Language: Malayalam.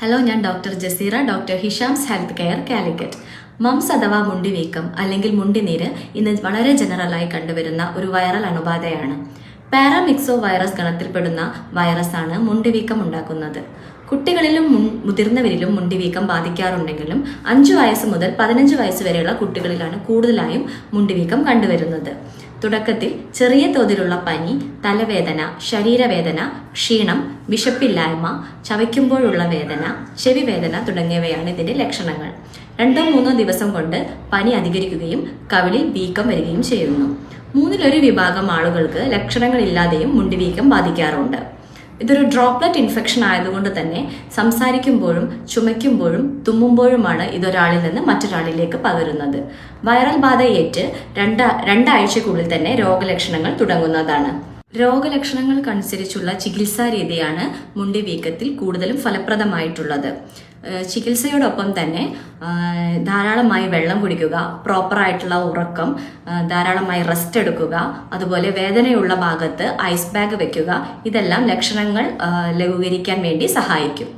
ഹലോ ഞാൻ doctor Jaseera doctor Hisham's health care Calicut. Mumps അഥവാ മുണ്ടിവീക്കം അല്ലെങ്കിൽ മുണ്ടിനീര് ഇന്ന് വളരെ ജനറലായി കണ്ടുവരുന്ന ഒരു വൈറൽ അണുബാധയാണ്. പാരാമിക്സോ വൈറസ് ഗണത്തിൽപ്പെടുന്ന വൈറസാണ് മുണ്ടിവീക്കം ഉണ്ടാക്കുന്നത്. കുട്ടികളിലും മുതിർന്നവരിലും മുണ്ടിവീക്കം ബാധിക്കാറുണ്ടെങ്കിലും അഞ്ചു വയസ്സ് മുതൽ പതിനഞ്ച് വയസ്സ് വരെയുള്ള കുട്ടികളിലാണ് കൂടുതലായും മുണ്ടിവീക്കം കണ്ടുവരുന്നത്. തുടക്കത്തിൽ ചെറിയ തോതിലുള്ള പനി തലവേദന ശരീരവേദന ക്ഷീണം വിശപ്പില്ലായ്മ ചവയ്ക്കുമ്പോഴുള്ള വേദന ചെവി വേദന തുടങ്ങിയവയാണ് ഇതിന്റെ ലക്ഷണങ്ങൾ. രണ്ടോ മൂന്നോ ദിവസം കൊണ്ട് പനി അധികരിക്കുകയും കവിളിൽ വീക്കം വരികയും ചെയ്യുന്നു. മൂന്നിലൊരു വിഭാഗം ആളുകൾക്ക് ലക്ഷണങ്ങളില്ലാതെയും മുണ്ടിവീക്കം ബാധിക്കാറുണ്ട്. ഇതൊരു ഡ്രോപ്ലെറ്റ് ഇൻഫെക്ഷൻ ആയതുകൊണ്ട് തന്നെ സംസാരിക്കുമ്പോഴും ചുമയ്ക്കുമ്പോഴും തുമ്മുമ്പോഴുമാണ് ഇതൊരാളിൽ നിന്ന് മറ്റൊരാളിലേക്ക് പകരുന്നത്. വൈറൽ ബാധയേറ്റ് രണ്ട രണ്ടാഴ്ചക്കുള്ളിൽ തന്നെ രോഗലക്ഷണങ്ങൾ തുടങ്ങുന്നതാണ്. രോഗലക്ഷണങ്ങൾക്കനുസരിച്ചുള്ള ചികിത്സാ രീതിയാണ് മുണ്ടിവീക്കത്തിൽ കൂടുതലും ഫലപ്രദമായിട്ടുള്ളത്. ചികിത്സയോടൊപ്പം തന്നെ ധാരാളമായി വെള്ളം കുടിക്കുക പ്രോപ്പറായിട്ടുള്ള ഉറക്കം ധാരാളമായി റെസ്റ്റ് എടുക്കുക അതുപോലെ വേദനയുള്ള ഭാഗത്ത് ഐസ് ബാഗ് വെക്കുക ഇതെല്ലാം ലക്ഷണങ്ങൾ ലഘൂകരിക്കാൻ വേണ്ടി സഹായിക്കും.